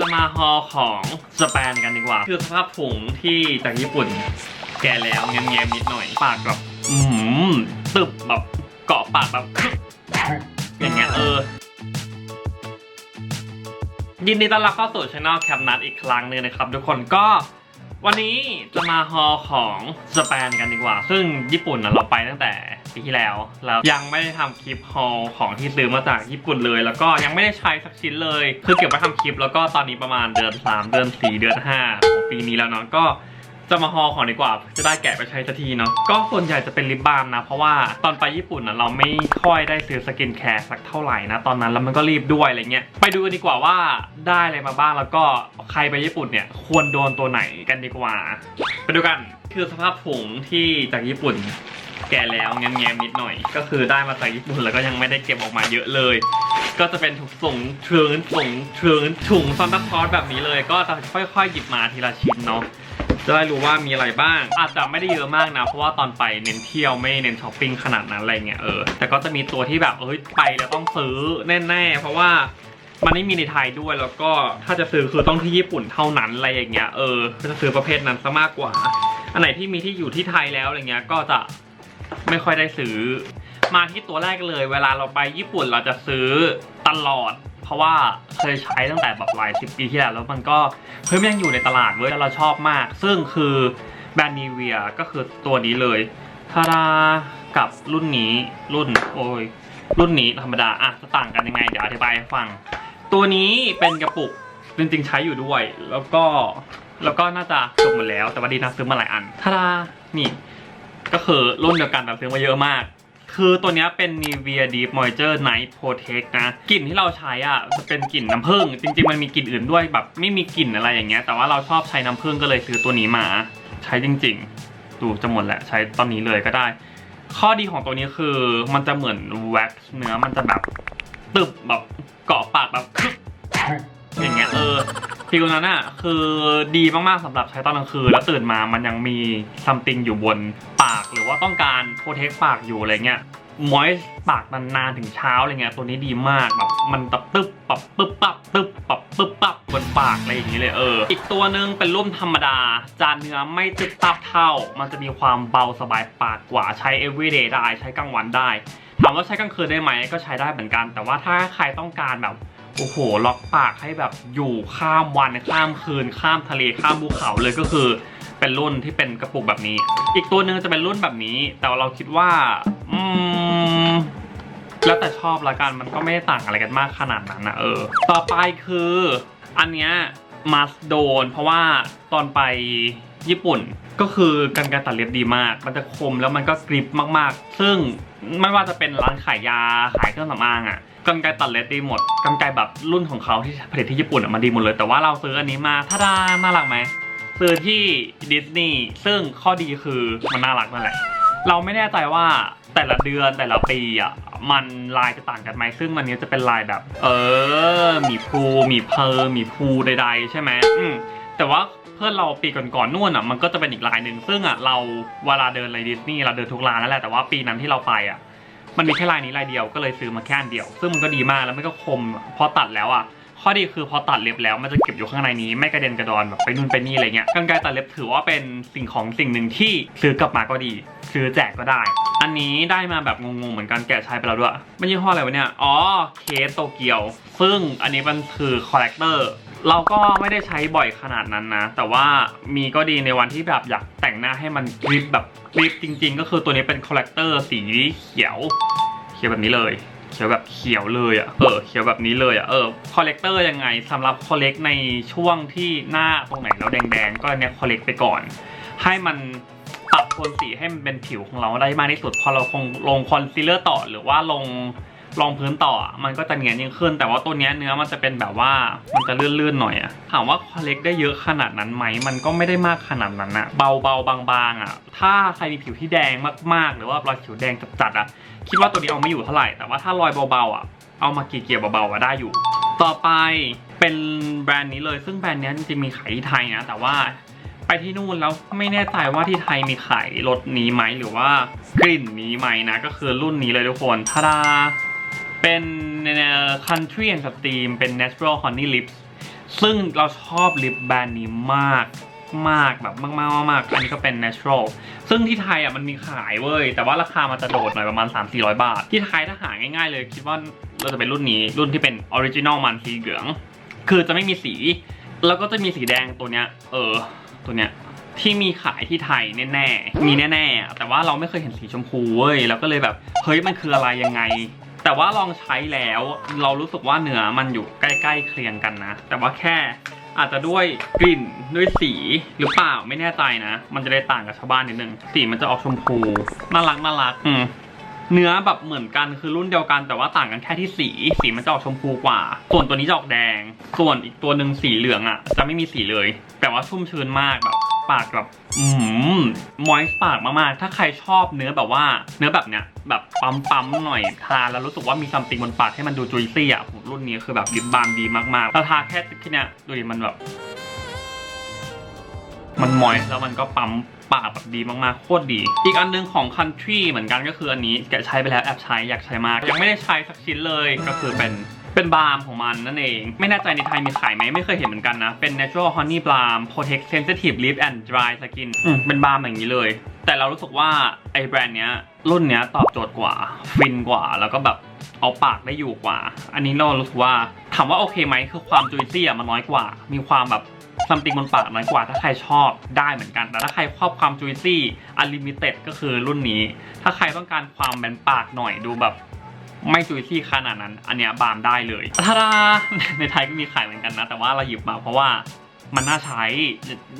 จะมาฮอของสแปนกันดีกว่า คือสภาพถุงที่จากญี่ปุ่น แก่แล้วแง้มๆนิดหน่อย ปากแบบอืมตึบแบบเกาะปากแบบอย่างเงี้ยเออ ยินดีต้อนรับเข้าสู่ช anel แคปนัทอีกครั้งหนึ่งนะครับ ทุกคนก็วันนี้จะมาฮอของสแปนกันดีกว่า ซึ่งญี่ปุ่นนะเราไปตั้งแต่ ปีที่แล้วแล้วยังไม่ได้ทำคลิปฮอลของที่ซื้อมาจากญี่ปุ่นเลย แล้วก็ยังไม่ได้ใช้สักชิ้นเลย คือเก็บไว้ทำคลิป แล้วก็ตอนนี้ประมาณเดือน 3 เดือน 4 เดือน5ของปีนี้แล้วเนาะก็จะมาฮอของดีกว่า จะได้แกะไปใช้สักทีเนาะ ก็ส่วนใหญ่จะเป็นลิปบาล์มนะ เพราะว่าตอนไปญี่ปุ่นนะเราไม่ค่อยได้ซื้อสกินแคร์สักเท่าไหร่นะ ตอนนั้นแล้วมันก็รีบด้วยอะไรเงี้ย ไปดูกันดีกว่าว่าได้อะไรมาบ้าง แล้วก็ใครไปญี่ปุ่นเนี่ยควรโดนตัวไหนกันดีกว่า ไปดูกัน คือสภาพถุงที่จากญี่ปุ่น แก่แล้วแง้มๆนิดหน่อย ก็คือได้มาจากญี่ปุ่นแล้วก็ยังไม่ได้เก็บออกมาเยอะเลย ก็จะเป็นถุงส่งเชิญส่งเชิญถุงซอนตัคอร์สแบบนี้เลย ก็จะค่อยๆหยิบมาทีละชิ้นเนาะจะได้รู้ว่ามีอะไรบ้าง อาจจะไม่ได้เยอะมากนะ เพราะว่าตอนไปเน้นเที่ยวไม่เน้นช้อปปิ้งขนาดนั้นอะไรเงี้ยเออแต่ก็จะมีตัวที่แบบเอ้ยไปแล้วต้องซื้อแน่ๆ เพราะว่ามันไม่มีในไทยด้วยแล้วก็ถ้าจะซื้อคือต้องที่ญี่ปุ่นเท่านั้นอะไรอย่างเงี้ยเออจะซื้อประเภทนั้นซะมากกว่า อันไหนที่มีที่อยู่ที่ไทยแล้วอะไรเงี้ยก็จะ ไม่ค่อยได้ซื้อ มาที่ตัวแรกเลย เวลาเราไปญี่ปุ่นเราจะซื้อตลอด เพราะว่าเคยใช้ตั้งแต่แบบหลายสิบปีที่แล้วแล้วมันก็เฮ้ยมันยังอยู่ในตลาดเว้ยแล้วเราชอบมาก ซึ่งคือแบรนด์นีเวียก็คือตัวนี้เลยทารากับรุ่นนี้รุ่นโอ้ยรุ่นนี้ธรรมดาอะจะต่างกันยังไงเดี๋ยวอธิบายให้ฟัง ตัวนี้เป็นกระปุกจริงๆใช้อยู่ด้วย แล้วก็แล้วก็น่าจะจบหมดแล้ว แต่ว่าดีนะซื้อมาหลายอันทารานี่ ก็คือรุ่นเดียวกันแต่ซื้อมาเยอะมาก คือตัวนี้เป็น Nivea Deep Moisture Night Protect นะกลิ่นที่เราใช้อะจะเป็นกลิ่นน้ำผึ้งจริง ๆ มันมีกลิ่นอื่นด้วยแบบไม่มีกลิ่นอะไรอย่างเงี้ยแต่ว่าเราชอบใช้น้ำผึ้งก็เลยซื้อตัวนี้มา ใช้จริง ๆ ดูจะหมดแหละใช้ตอนนี้เลยก็ได้ ข้อดีของตัวนี้คือมันจะเหมือนแว็กซ์เนื้อมันจะแบบตึบแบบเกาะปากแบบ อย่างเงี้ยเออฟิลนั้นอะคือดีมากๆสำหรับใช้ตอนกลางคืนแล้วตื่นมามันยังมีซัมติงอยู่บนปากหรือว่าต้องการโปรเทคปากอยู่อะไรเงี้ยมอยส์ปากนานๆถึงเช้าอะไรเงี้ยตัวนี้ดีมากแบบมันตบตึ๊บปับปึ๊บปับตึ๊บปับปึ๊บปับบนปากอะไรอย่างงี้เลยเอออีกตัวหนึงเป็นรุ่นธรรมดา จานเนื้อไม่ตึ๊บตับเท่า มันจะมีความเบาสบายปากกว่าใช้ everyday ได้ใช้กลางวันได้ถามว่าใช้กลางคืนได้ไหมก็ใช้ได้เหมือนกัน แต่ว่าถ้าใครต้องการแบบ โอ้โห ล็อกปากให้แบบอยู่ข้ามวันข้ามคืน ข้ามทะเลข้ามภูเขาเลยก็คือ เป็นรุ่นที่เป็นกระปุกแบบนี้ อีกตัวหนึ่งจะเป็นรุ่นแบบนี้ แต่เราคิดว่า อืมแล้วแต่ชอบละกันมันก็ไม่ได้ต่างอะไรกันมากขนาดนั้นนะเออ ต่อไปคือ อันเนี้ยมาสโดน เพราะว่าตอนไปญี่ปุ่นก็คือกันไกรตัดเล็บดีมาก มันจะคมแล้วมันก็กริบมากๆ ซึ่ง ไม่ว่าจะเป็นร้านขายยาขายเครื่องสำอางอะกันไกรตัดเล็บดีหมดกันไกแบบรุ่นของเขาที่ผลิตที่ญี่ปุ่นอะมันดีหมดเลย แต่ว่าเราซื้ออันนี้มาท่าดาน่ารักไหมซื้อที่ดิสนีย์ซึ่งข้อดีคือมันน่ารักนั่นแหละ เราไม่แน่ใจว่าแต่ละเดือนแต่ละปีอะมันลายจะต่างกันไหมซึ่งมันนี้จะเป็นลายแบบ เออหมีภูหมีเพอหมีภูใดๆใช่ไหมอืมแต่ว่า พื่อนเราปีก่อนๆนู่นอะมันก็จะเป็นอีกลายหนึ่งซึ่งอะเราเวลาเดินเลยดิสนีย์เราเดินทุกร้านนั่นแหละแต่ว่าปีนั้นที่เราไปอะมันมีแค่ลายนี้ลายเดียวก็เลยซื้อมาแค่อันเดียว ซึ่งมันก็ดีมากแล้วมันก็คมพอตัดแล้วอะข้อดีคือพอตัดเล็บแล้วมันจะเก็บอยู่ข้างในนี้ไม่กระเด็นกระดอนแบบไปนู่นไปนี่อะไรเงี้ยกรรไกรตัดเล็บถือว่าเป็นสิ่งของสิ่งหนึ่งที่ซื้อกลับมาก็ดี ซื้อแจกก็ได้ อันนี้ได้มาแบบงงๆเหมือนกันแกะใช้ไปแล้วด้วยมันยี่ห้ออะไรวะเนี่ยอ๋อเคสโตเกียว ซึ่งอันนี้มันคือคอลเลกเตอร์ เราก็ไม่ได้ใช้บ่อยขนาดนั้นนะ แต่ว่ามีก็ดีในวันที่แบบอยากแต่งหน้าให้มันกริบแบบกริบจริง ๆ ก็คือตัวนี้เป็นคอลเลกเตอร์สีเขียว เขียวแบบนี้เลย เขียวแบบเขียวเลยอะ เออ เขียวแบบนี้เลยอะ เออ คอลเลกเตอร์ยังไงสำหรับคอลเลกในช่วงที่หน้าตรงไหนเราแดงๆ ก็เนี่ยคอลเลกไปก่อน ให้มันปรับโทนสีให้มันเป็นผิวของเราได้มากที่สุด พอเราคงลงคอนซีลเลอร์ต่อหรือว่าลง รองพื้นต่อมันก็จะเนียนยิ่งขึ้น แต่ว่าตัวนี้เนื้อมันจะเป็นแบบว่ามันจะลื่นๆหน่อยอะถามว่าคอลเลกได้เยอะขนาดนั้นไหมมันก็ไม่ได้มากขนาดนั้นอะเบาๆบางๆอะถ้าใครมีผิวที่แดงมากๆ หรือว่ารอยผิวแดงจัดๆอะคิดว่าตัวนี้เอาไม่อยู่เท่าไหร่แต่ว่าถ้ารอยเบาๆอะเอามาเกี่ยวเบาๆอะได้อยู่ ต่อไปเป็นแบรนด์นี้เลยซึ่งแบรนด์นี้จริงๆมีขายที่ไทยนะแต่ว่าไปที่นู่นแล้วไม่แน่ใจว่าที่ไทยมีขายรสนี้ไหมหรือว่ากลิ่นนี้ไหมนะ ก็คือรุ่นนี้เลยทุกคนทาดา เป็นเอ่อ country and steam เป็น natural honey lips ซึ่งเราชอบลิปแบรนด์นี้มากมากแบบมากมากมากอันนี้ก็เป็น natural ซึ่งที่ไทยอะมันมีขายเว้ย แต่ว่าราคามันจะโดดหน่อยประมาณ 3-400 บาท ที่ไทยถ้าหาง่ายๆเลย คิดว่าเราจะเป็นรุ่นนี้รุ่นที่เป็นออริจินอลมันสีเหลือง คือจะไม่มีสี แล้วก็จะมีสีแดงตัวเนี้ย เออ ตัวเนี้ยที่มีขายที่ไทยแน่ๆ มีแน่ๆ แต่ว่าเราไม่เคยเห็นสีชมพูเว้ย แล้วก็เลยแบบ เฮ้ย มันคืออะไรยังไง แต่ว่าลองใช้แล้วเรารู้สึกว่าเนื้อมันอยู่ใกล้ๆ เคียงกันนะ แต่ว่าแค่อาจจะด้วยกลิ่นด้วยสีหรือเปล่าไม่แน่ใจนะ มันจะได้ต่างกับชาวบ้านนิดนึง สีมันจะออกชมพูน่ารักน่ารักอืมเนื้อแบบเหมือนกันคือรุ่นเดียวกันแต่ว่าต่างกันแค่ที่สีสีมันจะออกชมพูกว่า ส่วนตัวนี้จะออกแดง ส่วนอีกตัวหนึ่งสีเหลืองอะ จะไม่มีสีเลย แต่ว่าชุ่มชื้นมากแบบปากแบบอืมมอยส์ปากมากๆถ้าใครชอบเนื้อแบบว่า เนื้อแบบเนี้ย แบบปั๊มๆหน่อยทาแล้วรู้สึกว่ามีซัมติงบนปากให้มันดูจุยซี่อะผมรุ่นนี้คือแบบลิปบาล์มดีมากๆแล้วทาแค่ที่เนี้ยดูดิมันแบบ มันมอยแล้วมันก็ปั๊มปากแบบดีมากๆ โคตรดี อีกอันหนึงของ Country เหมือนกันก็คืออันนี้แกใช้ไปแล้วแอบใช้อยากใช้มาก ยังไม่ได้ใช้สักชิ้นเลยก็คือเป็นเป็นบาล์มของมันนั่นเอง ไม่แน่ใจในไทยมีขายไหมไม่เคยเห็นเหมือนกันนะ เป็น Natural Honey Balm Protect Sensitive Lip and Dry Skin อืมเป็นบาล์มอย่างนี้เลย แต่เรารู้สึกว่าไอ้แบรนด์เนี้ย รุ่นเนี้ยตอบโจทย์กว่า ฟินกว่าแล้วก็แบบเอาปากได้อยู่กว่า อันนี้เรารู้สึกว่าถามว่าโอเคไหมคือความจุยซี่อะมันน้อยกว่า มีความแบบซัมติงบนปากน้อยกว่าถ้าใครชอบได้เหมือนกัน แต่ถ้าใครชอบความจุยซี่อันลิมิเต็ดก็คือรุ่นนี้ ถ้าใครต้องการความแบนปากหน่อยดูแบบไม่จุยซี่ขนาดนั้น อันเนี้ยบามได้เลยทาดาในไทยก็มีขายเหมือนกันนะ แต่ว่าเราหยิบมาเพราะว่า มันน่าใช้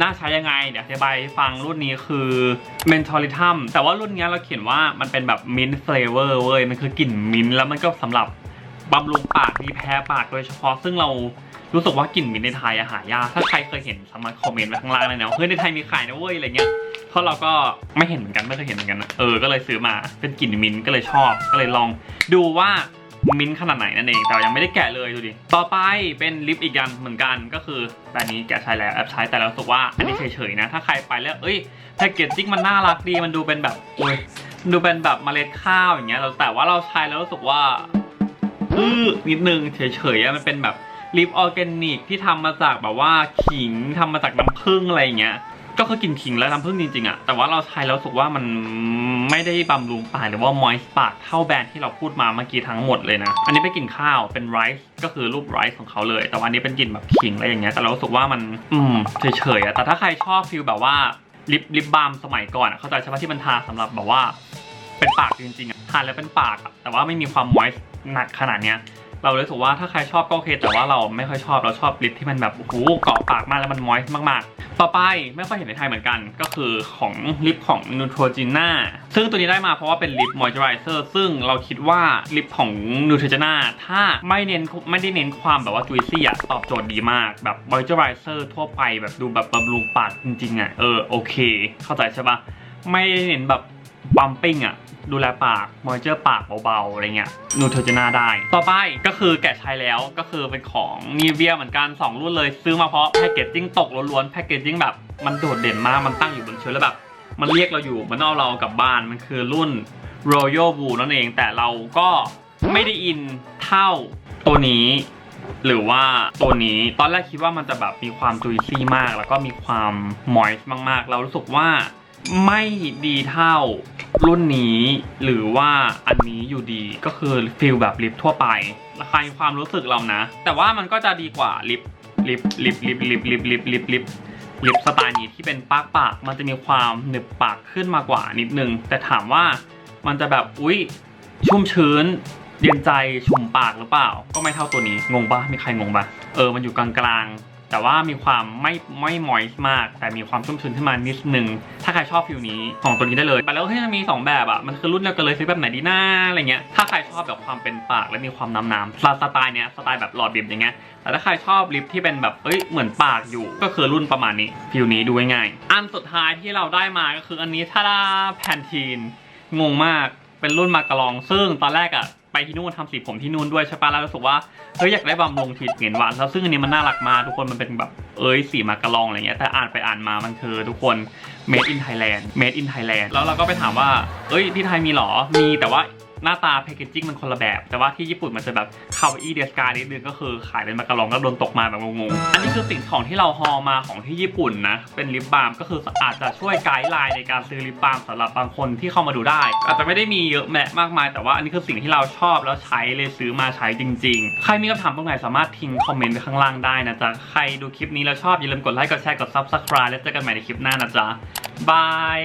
น่าใช้ยังไง เดี๋ยวอธิบายฟังรุ่นนี้คือ Mentolitum แต่ว่ารุ่นเนี้ยเราเขียนว่ามันเป็นแบบ mint flavor เว้ย มันคือกลิ่นมิ้นท์แล้วมันก็สำหรับบำรุงปากดีแพ้ปากโดยเฉพาะซึ่งเรารู้สึกว่ากลิ่นมิ้นท์ในไทยอะหายาก ถ้าใครเคยเห็นสามารถคอมเมนต์ไว้ข้างล่างเลยนะเฮ้ยในไทยมีขายนะเว้ยอะไรเงี้ย เพราะเราก็ไม่เห็นเหมือนกันไม่เคยเห็นเหมือนกัน เออ ก็เลยซื้อมาเป็นกลิ่นมิ้นท์ก็เลยชอบ ก็เลยลองดูว่า มิ้นขนาดไหนนั่นเองแต่ยังไม่ได้แกะเลยดูดิต่อไปเป็นลิปอีกอันเหมือนกันก็คือแต่นนี้แกะใช้แล้วแอบใช้แต่เรารู้สึกว่าอันนี้เฉยๆนะ ถ้าใครไปแล้วเอ้ยแพคเกจจิ้งมันน่ารักดีมันดูเป็นแบบดูเป็นแบบเมล็ดข้าวอย่างเงี้ยแต่ว่าเราใช้แล้วรู้สึกว่าอื้อนิดนึงเฉยๆอะมันเป็นแบบลิปออร์แกนิกที่ทำมาจากแบบว่าขิงทำมาจากน้ำผึ้งอะไรอย่างเงี้ย ก็คือกลิ่นขิงและน้ำผึ้งจริงๆอะแต่ว่าเราใช้แล้วรู้สึกว่ามันไม่ได้บำรุงปากหรือว่ามอยส์ปากเท่าแบรนด์ที่เราพูดมาเมื่อกี้ทั้งหมดเลยนะ อันนี้เป็นกลิ่นข้าวเป็นไรซ์ก็คือรูปไรซ์ของเขาเลย แต่ว่าอันนี้เป็นกลิ่นแบบขิงอะไรอย่างเงี้ยแต่เราสึกว่ามันอืมเฉยๆอะแต่ถ้าใครชอบฟิลแบบว่าลิปลิปบาล์มสมัยก่อนอะเข้าใจใช่ไหมที่มันทาสำหรับแบบว่า เป็นปากจริงๆอะทานแล้วเป็นปากอะแต่ว่าไม่มีความมอยส์หนักขนาดเนี้ยเราเลยสึกว่าถ้าใครชอบก็โอเค แต่ว่าเราไม่ค่อยชอบเราชอบลิปที่มันแบบโอ้โหเกาะปากมากแล้วมันมอยส์มากๆ ต่อไปไม่ค่อยเห็นในไทยเหมือนกัน ก็คือของลิปของ Neutrogena ซึ่งตัวนี้ได้มาเพราะว่าเป็นลิปมอยเจอไรเซอร์ซึ่งเราคิดว่าลิปของ Neutrogena ถ้าไม่เน้นไม่ได้เน้นความแบบว่าจุยซี่อะตอบโจทย์ดีมากแบบมอยเจอไรเซอร์ทั่วไปแบบดูแบบบำรุงปากจริงๆอะเออโอเค เข้าใจใช่ปะไม่ได้เน้นแบบบัมปิ้งอะ ดูแลปากมอยเจอร์ปากเบาๆอะไรเงี้ยนูเทอร์เจนาได้ ต่อไปก็คือแกะใช้แล้วก็คือเป็นของนีเวียเหมือนกัน 2 รุ่นเลยซื้อมาเพราะแพคเกจจิ้งตกล้วนๆแพคเกจจิ้งแบบมันโดดเด่นมากมันตั้งอยู่บนเชื้อแล้วแบบ มันเรียกเราอยู่มันเอาเรากลับบ้านมันคือรุ่น Royal Blue นั่นเองแต่เราก็ไม่ได้อินเท่าตัวนี้ หรือว่าตัวนี้ตอนแรกคิดว่ามันจะแบบมีความจุยซี่มาก แล้วก็มีความมอยส์มากๆ เรารู้สึกว่าไม่ดีเท่า รุ่นนี้หรือว่าอันนี้อยู่ดีก็คือฟิลแบบลิปทั่วไปราคาความรู้สึกเรานะ แต่ว่ามันก็จะดีกว่าลิปลิปลิปลิปลิปลิปลิปลิปลิปลิปสไตล์นี้ที่เป็นปากปากมันจะมีความหนึบปากขึ้นมากว่านิดนึง แต่ถามว่ามันจะแบบอุ๊ยชุ่มชื้นเย็นใจ ชุ่มปากหรือเปล่า ก็ไม่เท่าตัวนี้งงปะมีใครงงปะเออมันอยู่กลางๆ แต่ว่ามีความไม่ไม่มอยมาก แต่มีความชุ่มชื้นขึ้นมานิดนึง ถ้าใครชอบฟิลนี้ของตัวนี้ได้เลยไปแล้วเฮ้ยมันมี 2 แบบอะมันคือรุ่นเดียวกันเลยซื้อแบบไหนดีนะอะไรเงี้ยถ้าใครชอบแบบความเป็นปากและมีความน้ำๆสสไตล์เนี้ยสไตล์แบบหลอดบิบอย่างเงี้ยแต่ถ้าใครชอบลิปที่เป็นแบบเอ้ยเหมือนปากอยู่ ก็คือรุ่นประมาณนี้ฟิลนี้ดูง่ายอันสุดท้ายที่เราได้มาก็คืออันนี้ทาดาแพนทีนงงมากเป็นรุ่นมากระลองซึ่งตอนแรกอะ ที่นู่นทำสีผมที่นู่นด้วยใช่ปะแล้วรู้สึกว่าเฮ้ยอยากได้บำรุงทีเห็นหวานแล้วซึ่งอันนี้มันน่ารักมากทุกคนมันเป็นแบบเอ้ยสีมากระลองอะไรเงี้ยแต่อ่านไปอ่านมามันคือทุกคน made in Thailand made in Thailand แล้วเราก็ไปถามว่าเอ้ยที่ไทยมีหรอมีแต่ว่า หน้าตาแพคเกจจิ้งมันคนละแบบ แต่ว่าที่ญี่ปุ่นมันจะแบบคาวอีเดสกานิดนึงก็คือขายเป็นมากระลองแล้วโดนตกมาแบบงงๆ อันนี้คือสิ่งของที่เราฮอลมาของที่ญี่ปุ่นนะ เป็นลิปบาล์มก็คืออาจจะช่วยไกด์ไลน์ในการซื้อลิปบาล์มสำหรับบางคนที่เข้ามาดูได้ อาจจะไม่ได้มีเยอะแมะมากมาย แต่ว่าอันนี้คือสิ่งที่เราชอบแล้วใช้เลยซื้อมาใช้จริง ๆ ใครมีคำถามตรงไหนสามารถทิ้งคอมเมนต์ไว้ข้างล่างได้นะจ๊ะ ใครดูคลิปนี้แล้วชอบอย่าลืมกดไลค์ กดแชร์ กด subscribe แล้วเจอกันใหม่ในคลิปหน้านะจ๊ะบาย